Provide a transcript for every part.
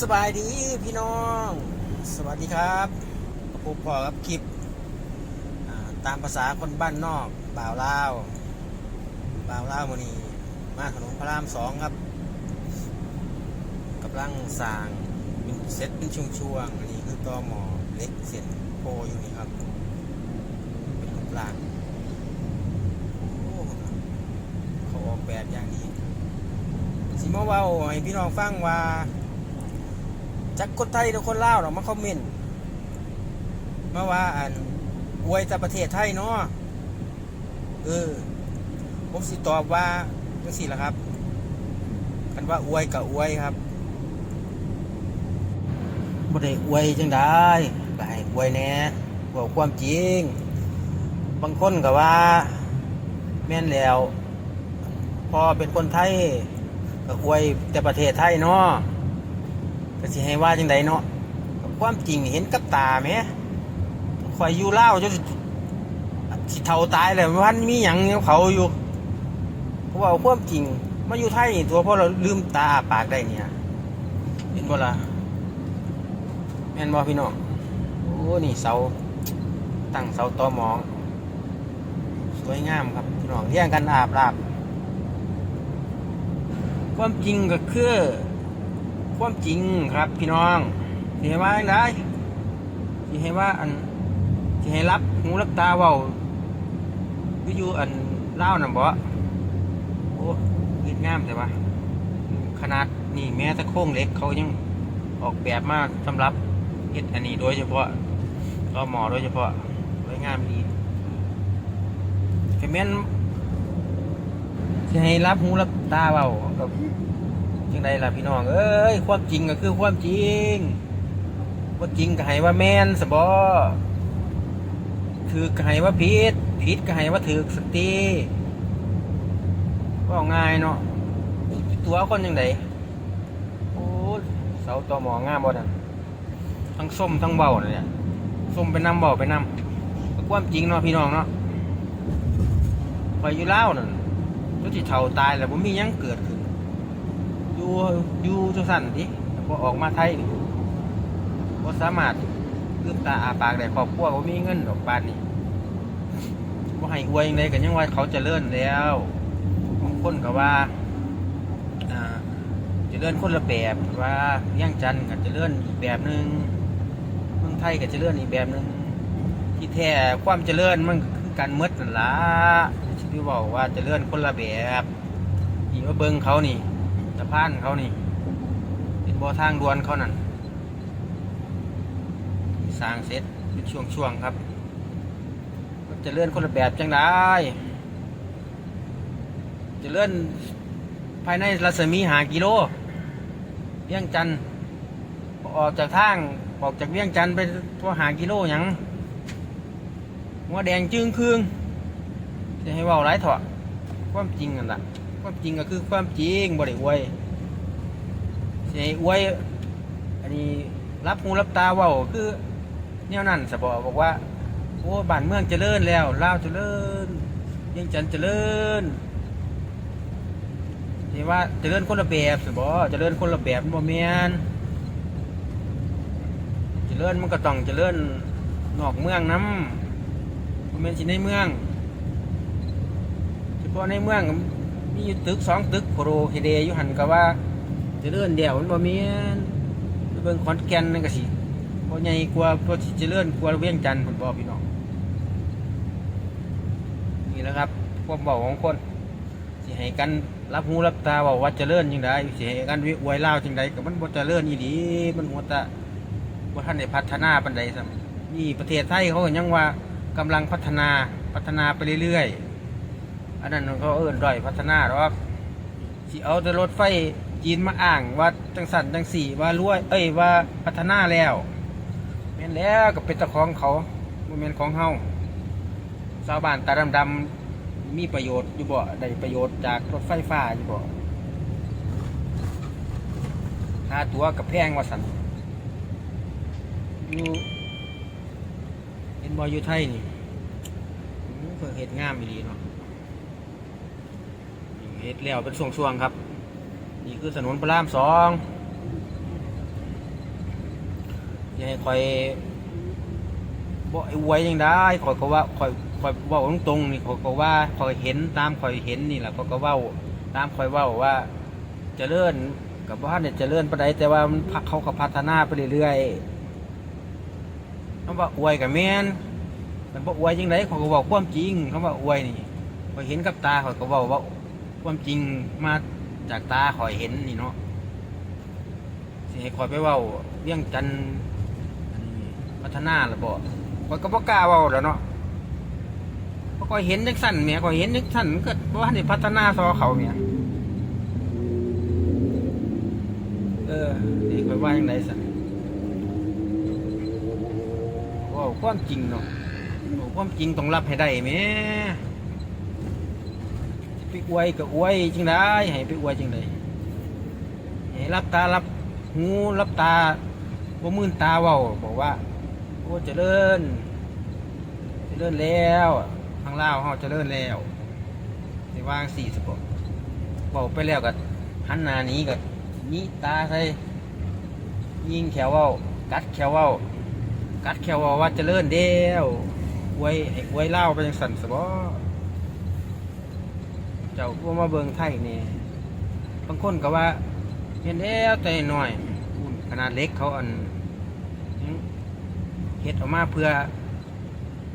สบายดีพี่น้อง สวัสดีครับผมพอครับคลิปตามภาษาคนบ้านนอกบ่าวลาวบ่าวลาววันนี้มาถนนพระรามสองครับกำลังสร้างเป็นเซตเป็นช่วงๆอันนี้คือตอหมอเล็กเสร็จโพอยู่นี่ครับ เป็นรูปร่างเขาออกแบบอย่างดีสิมาเว้าให้พี่น้องฟังว่า จักคนไทยหรือคนลาวเนาะมาคอมเมนต์มาว่าอันอวยแต่ประเทศไทยเนาะเออ ผมสิตอบว่าจังสี่ละครับกันว่าอวยกับอวยครับบ่ได้อวยจังได้ก็ให้อวยแน่บอกความจริง บางคนก็ว่า แม่นแล้ว พอเป็นคนไทยก็อวยแต่ประเทศไทยเนาะ ก็สิให้ว่าจังไดเนาะความจริงเห็นกับตาไหมข่อยอยู่เล่าจนสิเท่าตายเลยวันมีหยังเผาอยู่เพราะว่าความจริงมาอยู่ไทยตัวเพราะเราลืมตาปากได้เนี่ยเห็นบ่ล่ะแม่นบ่พี่น้องโอ้นี่เสาตั้งเสาตอหมอง สวยงามครับพี่น้องเรียงกันอาบลาบความจริงก็คือ ความจริงครับพี่น้องที่ให้ว่าจั่งได้ที่ให้ว่าอันที่ให้รับหูรับตาเว้าคืออยู่อันเล่าน่ะบ่โอ้เฮ็ดงามแต่ว่า ขนาดนี่แม้แต่โครงเล็กเขายังออกแบบมากสำหรับเฮ็ดอันนี้โดยเฉพาะก็หมอโดยเฉพาะสวยงามดีแค่แม่นจะให้รับหูรับตาเบากับ จังใดล่ะพี่น้องเอ้ยความจริงก็คือความจริงว่าจริงก็ให้ว่าแมนสบอถือก็ให้ว่าผิดผิดก็ให้ว่าถือสติก็ง่ายเนาะตัวคนยังไงโอ้เสาตอหมองามบ่นั่นทั้งส้มทั้งเบาเนี่ยส้มไปนำเบาไปนำก็ความจริงเนาะพี่น้องเนาะไปอยู่เล่านั่นก็ที่เท่าตายแล้วผมมียังเกิดขึ้น อยู่อยู่จังสั่นดิพอออกมาไทยนี่บ่สามารถลืมตาอาปากได้ครอบครัวบ่มีเงินดอกปานนี่บ่ให้อวยจังไดก็ยังว่าเขาเจริญแล้วบางคนก็ว่าอ่าเจริญคนละแบบว่าเลี้ยงจันทน์ก็เจริญอีกแบบหนึงเมืองไทยก็เจริญอีกแบบหนึงที่แท้ความเจริญมันคือการหมดนั่นล่ะที่บอกว่าเจะเลื่อนคนละแบบอีว่าเบิงเขานี่ สะพานเขานี่เป็นบ่อทางด่วนเขานั่นสร้างเสร็จเป็นช่วงๆครับ จะเลื่อนคนละแบบจังได้ จะเลื่อนภายในรัศมีหากิโลเวียงจันทน์ออกจากทางออกจากเวียงจันทน์ไปตัวหากิโลหยังหัวแดงจึงครึ่งจะให้เว่าไรเถอะความจริงนั่นแหละ ความจริงก็คือความจริงบ่ได้อวยจะให้อวย อันนี้รับหูรับตาเว่าคือแนวนั้นสบอบอกว่า โอ้บ้านเมืองเจริญแล้วลาวเจริญเยังจันทน์เจริญที่ว่าเจริญคนละแบบสบอเจริญคนละแบบบ่แม่นเจริญมันก็ต้องเจริญนอกเมืองน้ำบ่แม่นสิในเมืองเฉพาะในเมือง มีอยู่ตึกสองตึกโครเฮเดอยู่หันก็ว่าจะเลื่อนเดี่ยวมันบ่มีเบิ่งขอนแก่นนั่นก็สิเพอใหญ่กว่าพอสิเจริญกว่าเวียงจันทน์พุ่นบ่พี่น้องนี่แหละครับความเบาของคนสิให้กันรับหูรับตาเว่าว่าเจริญจังไดสิให้กันวิวยลาจังไดก็มันบ่เจริญอีหลีมันหัวตะบ่าทันได้พัฒนาปานใดซ้ำนี่ประเทศไทยเขาก็ยังว่ากำลังพัฒนาพัฒนาไปเรื่อยๆ อันนั้นเขาเอิ้นด้อยพัฒนาหรอกสิเอาแต่รถไฟจีนมาอ้างว่าจังสันจังสี่ว่ารวย เอ้ยว่าพัฒนาแล้วแม่นแล้วก็เป็นเจ้าของเขาบ่แม่นของเฮาชาวบ้านตาดำๆมีประโยชน์อยู่บ่ได้ประโยชน์จากรถไฟฟ้าอยู่บ่ค่าตัวกับแพงว่าสันอยู่เห็นบ่อยู่ไทยนี่เพิ่งเฮ็ดงามอีหลีเนาะ เฮ็ดแล้วเป็นช่วงๆครับ นี่คือถนนพระรามสองอย่าให้คอยบ่ไอ้ไว้ยังได้คอยก็ว่าคอยคอยว้าตรงๆนี่คอยก็ว่าคอยเห็นตามคอยเห็นนี่แหละคอยก็ว้าตามคอยว้าว่าจะเจริญกับว่าเนี่ยจะเจริญปานใดแต่ว่ามันพักเขาก็พัฒนาไปเรื่อยๆคำว่าอวยกับแม่นมันบ่อวยยังไงเขาก็เว้าความจริงคำว่าอวยนี่คอยเห็นกับตาคอยก็เว้าว่า ความจริงมาจากตาคอยเห็นนี่เนาะสิให้คอยไปเว้าเรื่องจันพัฒนาหระบ่คอยก็บ่กล้าเว้าแล้วเนาะเพราะคอยเห็นจังสั่นแหม่คอยเห็นจังสั่นก็บ่ทันได้พัฒนาซอเขาแหม่เออนี่คอยว่าจังไดสั่นว้าความจริงเนาะเว้าความจริงต้องรับให้ได้แหม่ ไปอวยก็อวยจังไดให้ไปอวยจังไดให้รับตารับหูรับตาว่มื่นตาเว้าบอกว่าโอ้เจริญเจริญแล้วทางลาวเฮาเจริญแล้วสิวางสี่สิบบอกบอกไปแล้วก็หันหน้านี้ก็นี้ตาใส่ยิงแขวเว้ากัดแขวเว้ากัดแขวเว้าว่าเจริญแล้วไว้ไว้เล่าไปยังสันสบอ เจ้าพวกมาเบิงไทยนี่บางคนก็ว่าเห็นแล้วแต่หน้อยขนาดเล็กเขาอันเฮ็ดออกมาเพื่อ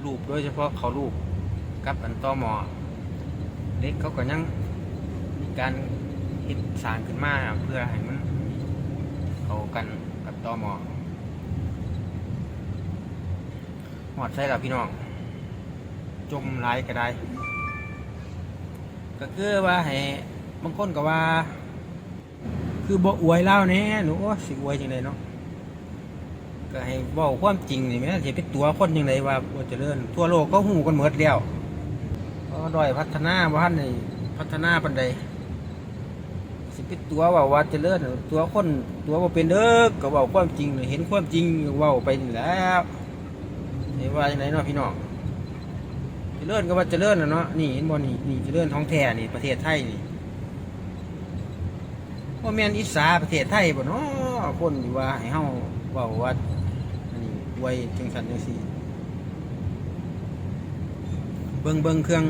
รูปโดยเฉพาะเขารูปกับอันต่อหมอเล็กเขาก็ยังมีการเฮ็ดสร้างขึ้นมาเพื่อให้มันเข้ากันกับต่อหมอหอดใส่แล้วพี่น้อง จมหลายก็ได้ ก็คือว่าให้บางคนก็ว่า คือบ่อวยเล่าแหน่หนูโอ้สิอวยจังไดเนาะก็ให้เว้าความจริงนี่แม่นสิเป็นตัวคนจังไดว่าบ่เจริญทั่วโลกก็ฮู้กันหมือดแล้วก็ดอยพัฒนาบ่ทันได้พัฒนาปานใดสิเป็นตัวว่าว่าเจริญตัวคนตัวบ่เป็นเด้อก็เว้าความจริงเห็นความจริงว้าไปนี่แล้วสิว่าจังไดเนาะพี่น้อง จริญก็ว่าเจริญนะเนาะนี่เห็นบ่นี่นี่เจริญท้องแท้นี่ประเทศไทยนี่ว่าแม่นอิสาประเทศไทยบ่เนาะคนอยู่ว่าให้เฮาเว้าว่าอันนี้อวยจังซั่นจังซี่เบิ่งเบิ่งเครื่อง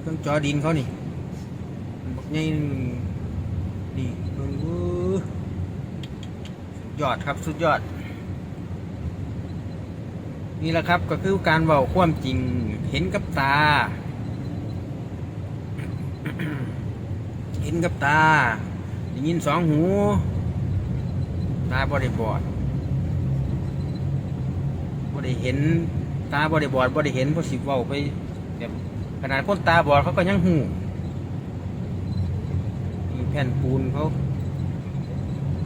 เครื่องจอดินเขานี่บักใหญ่นี่เบิ่งอู้ยอดครับสุดยอด นี่แหละครับก็คือการเว้าความจริงเห็นกับตา เห็นกับตาได้ยินสองหู ตาบริบอดบริเห็นตาบริบอดบริเห็นเพราะสิเว้าไปแบบขนาดคนตาบอดเขาก็ยังหูนี่แผ่นปูนเขา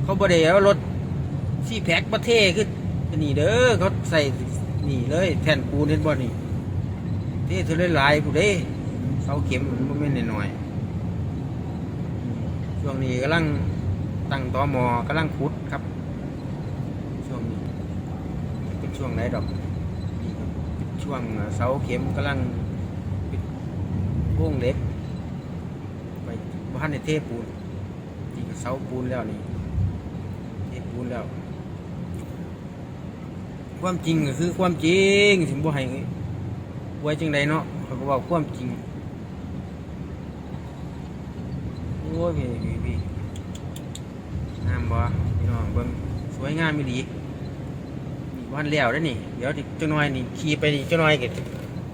เขาบริเอารถซี่แพ็กประเทศคือนี่เด้อเขาใส่ นี่เลยแผ่นปูนเห็นบ่นี่เท่เธอเลยหลายผู้เด้เสาเข็มมันบ่แม่นน้อยช่วงนี้กำลังตั้งตอมอกำลังขุดครับ ช่วงนี้เป็นช่วงไหนดอกช่วงเสาเข็มกำลังปิดวงเล็กไปบ้านในเทปูนนี่เสาปูนแล้วนี่เทปูนแล้ว ความจริงก็คือความจริงถึงบ่ให้ไว้จังใดเนาะเขาก็บอกความจริงโอ้ยพี่พี่พี่งามบ่พี่น้องเบิ่งสวยงามมีดีนี่วันแล้วได้นี่ เดี๋ยวจังน้อยนี่ขี่ไปนี่จังน้อยก็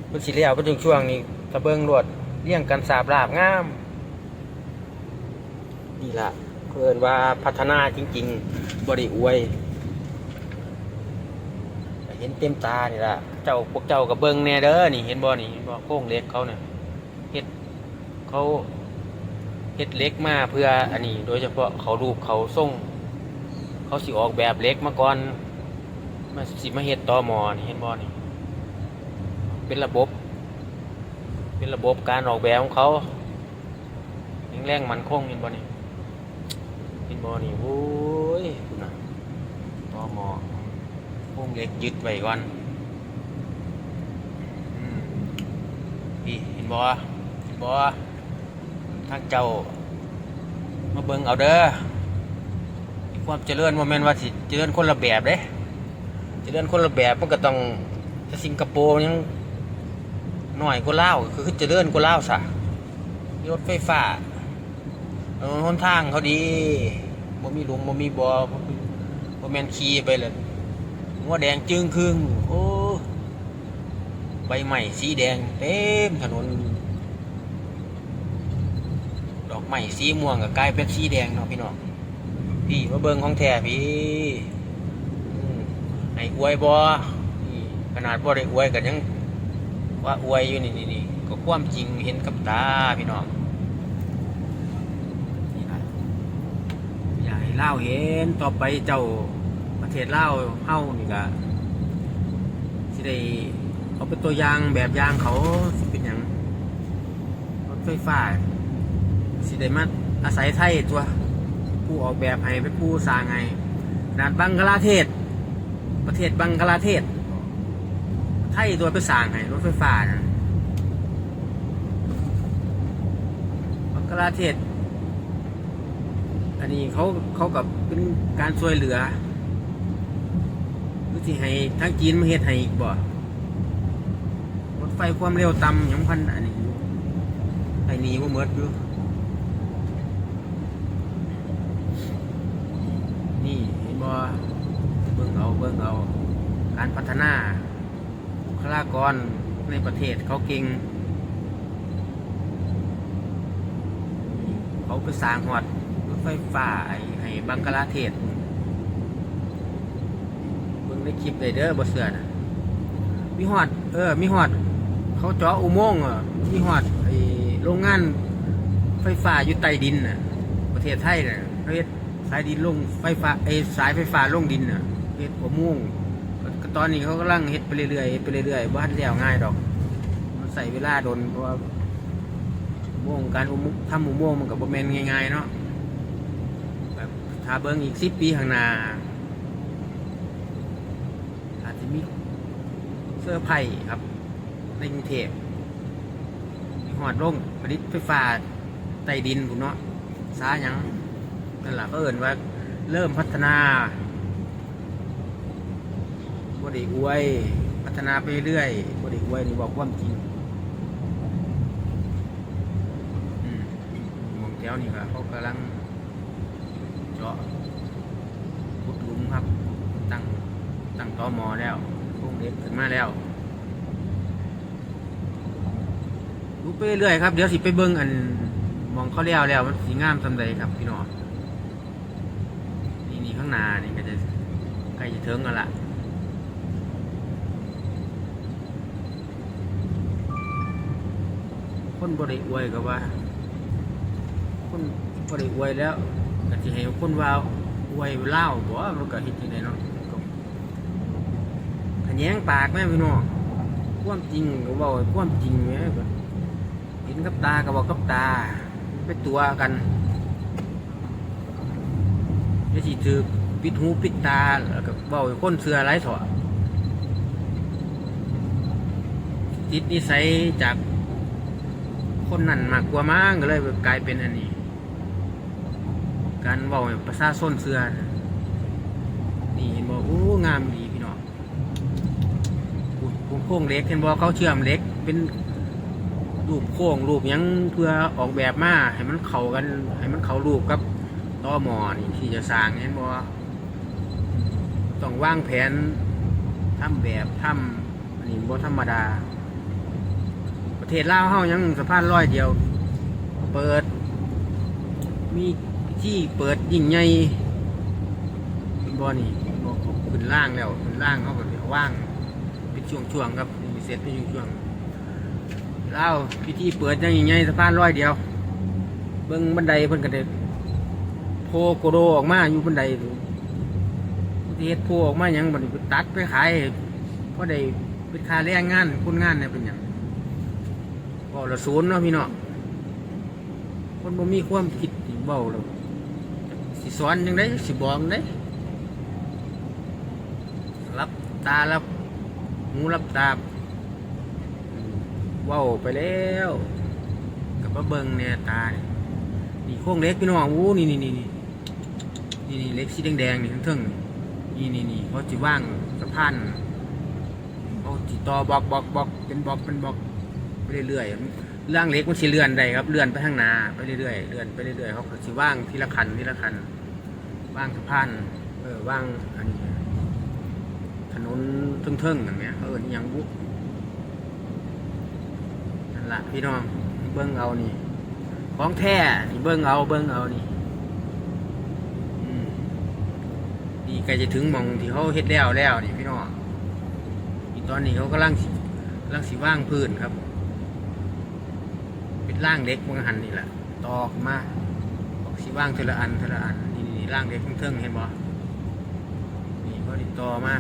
เพิ่นสิแล้วไปถึงช่วงนี้ตะเบิงรวดเลี้ยงกันสาบลาบงามนี่ล่ะเพิ่นว่าพัฒนาจริง ๆบ่ได้อวย เห็นเต็มตานี่ล่ะ เจ้าพวกเจ้าก็เบิ่งแน่เด้อนี่เห็นบ่นี่เห็นบ่โค้งเล็กเขาเนี่ยเฮ็ดเขาเฮ็ดเล็กมาเพื่ออันนี้ โดยเฉพาะเขารูปเขาส่งเขาสิออกแบบเล็กมาก่อนมาสิมาเฮ็ดต่อมอนี่เห็นบ่นี่ เป็นระบบ เป็นระบบการออกแบบของเขาแข็งแรงมันคงเห็นบ่นี่เห็นบ่นี่โอ้ยคุณน่ะต่อมอ พวงเล็กยึดไว้ก่อนอืมพี่เห็นบ่เห็นบ่ทางเจ้า มาเบิ่งเอาเด้อความเจริญโมเมนต์ว่าสิเจริญคนละแบบเด้เดินคนละแบบมันก็ต้องถ้าสิงคโปร์ยังหน่อยกว่าลาคือเจะเดินกว่าลาซะรถไฟฟ้าเออหนทางเขาดีบ่มีหลุมบ่มีบ่อบ่มีบ่แม่นขี่ไปเลย หัวแดงจึงครึ่งโอ้ใบไม้สีแดงเต็มถนน ดอกไม้สีม่วงก็กลายเป็นสีแดงเนาะพี่น้องพี่มาเบิ่งของแท้พี่อืมให้อวยบ่นี่ขนาดบ่ได้อวยก็ยังว่าอวยอยู่นี่นี่นี่ก็ความจริงเห็นกับตาพี่น้องนี่นะอยากให้เล่าเห็นต่อไปเจ้า ประเทศลาวเฮานี่ก็สิได้เอาเป็นตัวอย่างแบบอย่างเขาสิเป็นหยังรถไฟฟ้าสิได้มาอาศัยไทยตัว ผู้ออกแบบให้เป็นผู้สร้างไงขนาดบังกลาเทศ ประเทศบังกลาเทศ ไทยตัวไปสร้างให้รถไฟฟ้านะบังกลาเทศ อันนี้เขาเขากับเป็นการช่วยเหลือ หรือที่ให้ทั้งจีนมาเฮ็ดให้อีกบ่รถไฟความเร็วต่ำยังพันอันนี้ไอ้นี่ว่าเมิดอยู่นี่เห็นบ่เบิ่งเอาเบิ่งเอา การพัฒนาบุคลากรในประเทศเขาเก่งเขาไปสร้างหอดรถไฟฟ้าไอ้ให้บังกลาเทศ ในคลิปเลยเด้อบ่เสือนะมีหอด เออ มีหอด เขาเจาะอุโมงค์อะมีหอดไอโรงงานไฟฟ้าอยู่ใต้ดินน่ะ ประเทศไทยน่ะเขาเฮ็ดสายดินลงไฟฟ้าไอสายไฟฟ้าลงดินน่ะเฮ็ดอุโมงค์ก็ตอนนี้เขากำลังเฮ็ดไปเรื่อยๆเฮ็ดไปเรื่อยๆบ้านแล้วง่ายดอก มันใส่เวลาโดนเพราะว่าอุโมงค์การอุโมงค์ทำอุโมงค์มันก็บ่แมนง่ายๆเนาะแบบถ้าเบิ่งอีก10ปีข้างหน้า มีเสื้อร์ไผ่ครับ ในกรุงเทพหอดลงผลิตไฟฟ้าใต้ดินพุ่นเนาะสาหยังนั่นแหละก็เอินว่าเริ่มพัฒนาบ่ได้อวย พัฒนาไปเรื่อยบ่ได้อวยนี่บอกความจริงอืมองแถวนี่ก็เขากำลังเจาะขุดหลุมครับ ตั้ง ตั้อมอแล้วโครงเหล็กขึ้นมาแล้วดูไปเรื่อยครับเดี๋ยวสิไปเบิ้งอันมองเขาเลี้ยวแล้วมันสีงามสำใดครับพี่น้องนี่นี่ข้างหน้านี่ก็จะใกล้จะถึงกันละคนบริอวยก็ว่า คนบริอวยแล้วก็จะให้คนว่าอวยเล่าบอกว่ามันก็เห็นยังไงเนาะ แยงปากแม่พี่น้องความจริงก็บอกความจริงแม่ก็เห็นกับตาก็บอกกับตา ไปตัวกันจะสิถือปิดหูปิดตาแล้วก็บอกให้คนเสือไรถอดติดนิสัยจากคนนั่นมากกว่ามากก็เลยกลายเป็นอันนี้ การบอกให้ประชาชนเสือนี่เห็นบอกโอ้งามดี ค้งเล็กเห็นบอกเขาเชื่อมเล็ก เป็นรูปโค้งรูปยังเพื่อออกแบบมาให้มันเข้ากัน ให้มันเข้ารูปกับต่อหมอนี่ที่จะสร้างเห็นบ่ต้องวางแผนทำแบบทำอันนี้บ่ธรรมดา ประเทศลาวเฮายังสะพานร้อยเดียว เปิด มีที่เปิดยิ่งใหญ่เห็นบ่นี่บ่ขาขึ้นล่างแล้วขึ้นล่างเขาก็เดี๋ยวว่าง เป็นช่วงๆครับมีเสร็จเป็นช่วงๆเล่าพิธีเปิดยังงไงสะพานร้อยเดียว เบิ้งบันไดเพิ่นก็ได้โพโกโดออกมาอยู่บันไดเฮ็ดโพออกมาหยังบันไปตัดไปขายเพราะได้เป็นค่าแรงงานคนงานเนี่ยเป็นหยังก็ละศูนย์เนาะพี่เนาะคนบ่มีความคิดเบาแล้วสิสอนยังไงสิบอกจั่งไดรับตารับ หูรับตาว้าวไปแล้วกับมาเบิงเนี่ยตาเนี่ยนี่โค้งเล็กพี่น้องอู้นี่นี่นี่นี่นี่เล็กสีแดงๆนี่ทั้งเทิงนี่นี่นี่นี่เขาจะว่างสะพานเขาจิต่อบล็อกบล็อกบล็อกเป็นบล็อกเป็นบล็อกไปเรื่อยๆเรื่องเล็กมันสิเลื่อนได้ครับเลื่อนไปข้างหน้าไปเรื่อยๆเลื่อนไปเรื่อยๆเขาก็สิว่างทีละคันทีละคันว่างสะพานเออว่างอันนี้ นนเทิงๆอย่างเงี้ยเออนี่ยังบุนั่นละพี่น้องเบิ้งเอานี่ ของแท้นี่เบิ้งเอาเบิ้งเอานี่อืมนี่ใกล้จะถึงมองที่เขาเฮ็ดแล้วแล้วนี่พี่น้องอีตอนนี้เขากำลังสิกำลังสิว่างพื้นครับ เป็นร่างเล็กมังหันนี่แหละตอขึ้นมาบอกสิว่างทละอันทละอันนี่นี่ร่างเล็กเทิงๆเห็นบ่นี่เขาติดต่อมา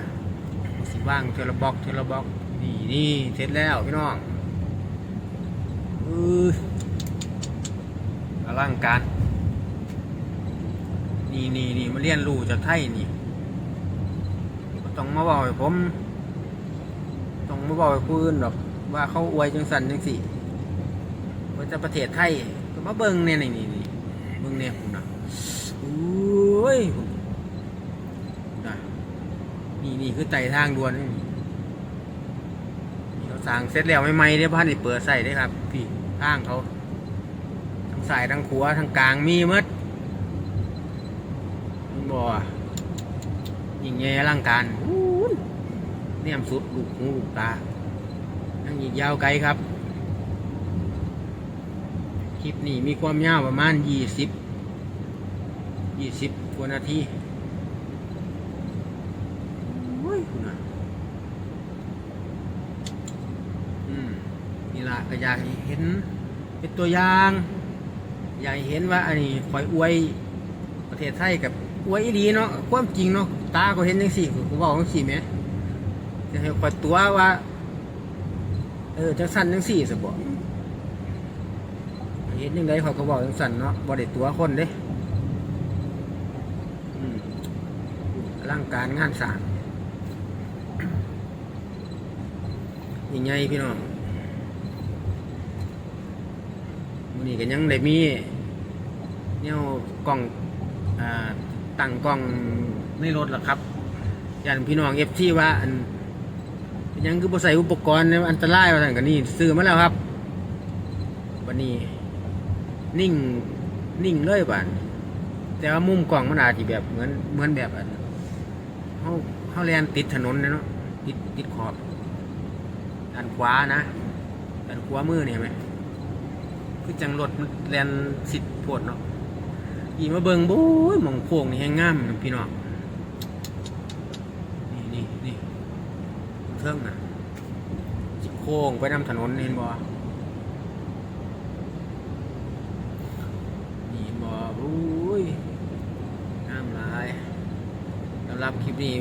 สิว่างเทีละบล็อกเทีละบล็อกนี่นี่เสร็จแล้วพี่น้องอืออลังการนี่นี่นี่มาเรียนรู้จากไทยนี่ต้องมาบอกให้ผม ต้องมาบอกให้ผู้อื่นหรอกว่าเขาอวยจังสันจังสิว่าจะประเทศไทยก็มาเบิ่งเนี่ยนี่นี่เบิ่งเนี่ยผมนะโอ้ยผม นี่นี่คือไต่ทางด่วนนี่เขาสร้างเสร็จแล้วใหม่ๆเด้พันนี่เปิดใส่ได้ครับพี่ทางเขาทั้งสายทั้งขัวทั้งกลางมีหมดมันบ่อยิงใหญ่อลังการเนี่ยมสุดลูกหูลูกตายังอีกยาวไกลครับ คลิปนี้มีความยาวประมาณยี่สิบยี่สิบกว่านาทีโอ้ยคุณน่ะอืมนี่ละ ก็อยากให้เห็นเป็นตัวอย่าง อยากให้เห็นว่าอันนี้คอยอวยประเทศไทยกับอวยอีดีเนาะความจริงเนาะตาก็เห็นจังสี่กูบอกจังสี่ไหมจะให้คอยตัวว่า เออจังสันจังสี่สบอกเห็นยังไงเขาก็บอกจังสันเนาะบ่ได้ตัวคนเด้อร่างการงานสร้างยังไงพี่น้อง นี้ก็ยังได้มีเนี่ยกล่องอ่าตั้งกล้องในรถหรอครับอย่างพี่น้องเอฟที่ว่าอันยังคือบใส่อุปกรณ์อันตรายว่าสั่นกันนี่ซื้อมาแล้วครับวันนี้นิ่งนิ่งเลยบ้านแต่ว่ามุมกล้องมันอาจจะแบบเหมือนเหมือนแบบอันเฮาเฮาแลนติดถนนเนาะติดติดขอบด้านขวานะด้านขวามือเนี่ยไหม คือจังรถมันแลนสิดโพดเนาะอีมาเบิงโบ้ยมองโค้งนี่แห้งงามนพี่น้องนี่นี่นี่เครื่องน่ะจิโค้งไปนำถนนเห็นบ่นี่เห็นบ่โอ้ยงามหลายสำหรับคลิปนี้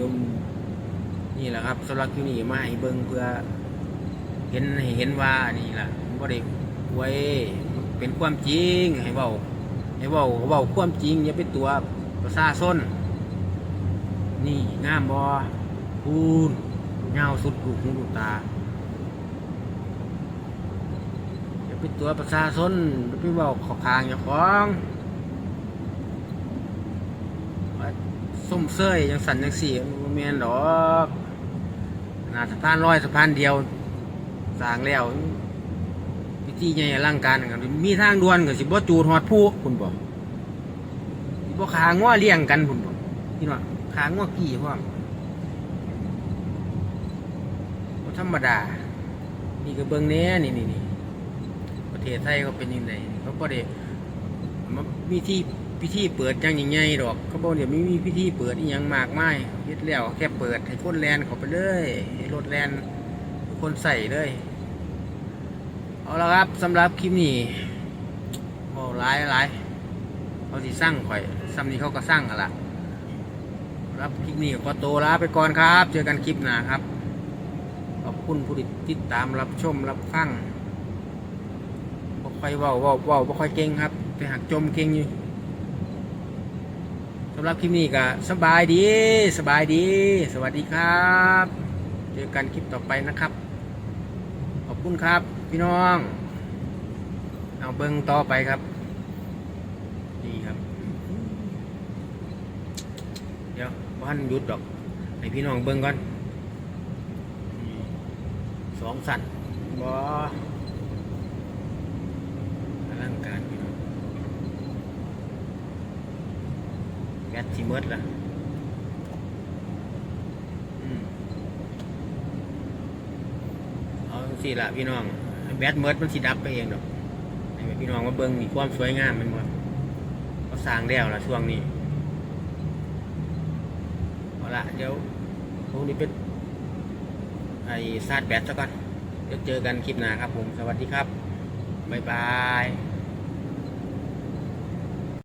นี่แหละครับสำหรับคลิปนี้มาให้เบิงเพื่อ เห็นให้เห็นว่านี่แหละบ่ได้ไว้ เป็นความจริงให้เบาไอ้เว่าเว่าความจริงอย่าไปตัวประชาชนนี่งามบอพูนเงาสุดลูกหูลูกตาอย่าไปตัวประชาชนอย่าไปเว่าขอคางอย่าของว่าส้มเสยยังสั่นยังเสียมันแมนดอกนาสะพานร้อยสะพานเดียวสางแล้ว พิธีใหญ่อลังการกันมีทางด่วนก็สิบ่จูดฮอดผู้คุณบอกสิบ่ขาง้อเลี้ยงกันคุณบอกพี่น้องขาง้อกี่พร้อมธรรมดา นี่ก็เบิ่งแหน่นี่นี่นี่ประเทศไทยเขาเป็นยังไงเขาบ่ได้มามีที่พิธีเปิดจังใหญ่ๆดอก เขาบอกเดี๋ยวไมีมีพิธีเปิดอีหยังมากมายเฮ็ดแล้วแค่เปิดให้คนแลนเข้าไปเลยให้รถแลนคนใส่เลย เอาละครับสำหรับคลิปนี้โอ้หลายหลายเขาสิสร้างข่อยซ้ำนี้เขาก็สร้างกันละรับคลิปนี้ก็ขอตัวลาไปก่อนครับ เจอกันคลิปหน้าครับขอบคุณผู้ติดตามรับชมรับฟังบ่ค่อยเว้าเว้าเว้าบ่ค่อยเก่งครับ ไปหักจมเก่งอยู่สำหรับคลิปนี้ก็สบายดีสบายดี สวัสดีครับ เจอกันคลิปต่อไปนะครับ ขอบคุณครับ พี่น้อง เอาเบิ้งต่อไปครับ นี่ครับ เดี๋ยวบ้านหยุดดอก ให้พี่น้องเบิ่งก่อนนี่สองสั่นบออลังการพี่น้องแบตสิเมิดละอืมเอาสิละพี่น้อง แบตเมิดมันสิดับไปเองดอกให้พี่น้องว่าเบิ้งมีความสวยงามมันบ่ก็สร้างแล้วละช่วงนี้เอาละเดี๋ยวพวกนี้เป็นไอ้ซาดแบตซะก่อนเดี๋ยวเจอกันคลิปหน้าครับผม สวัสดีครับ บ๊ายบาย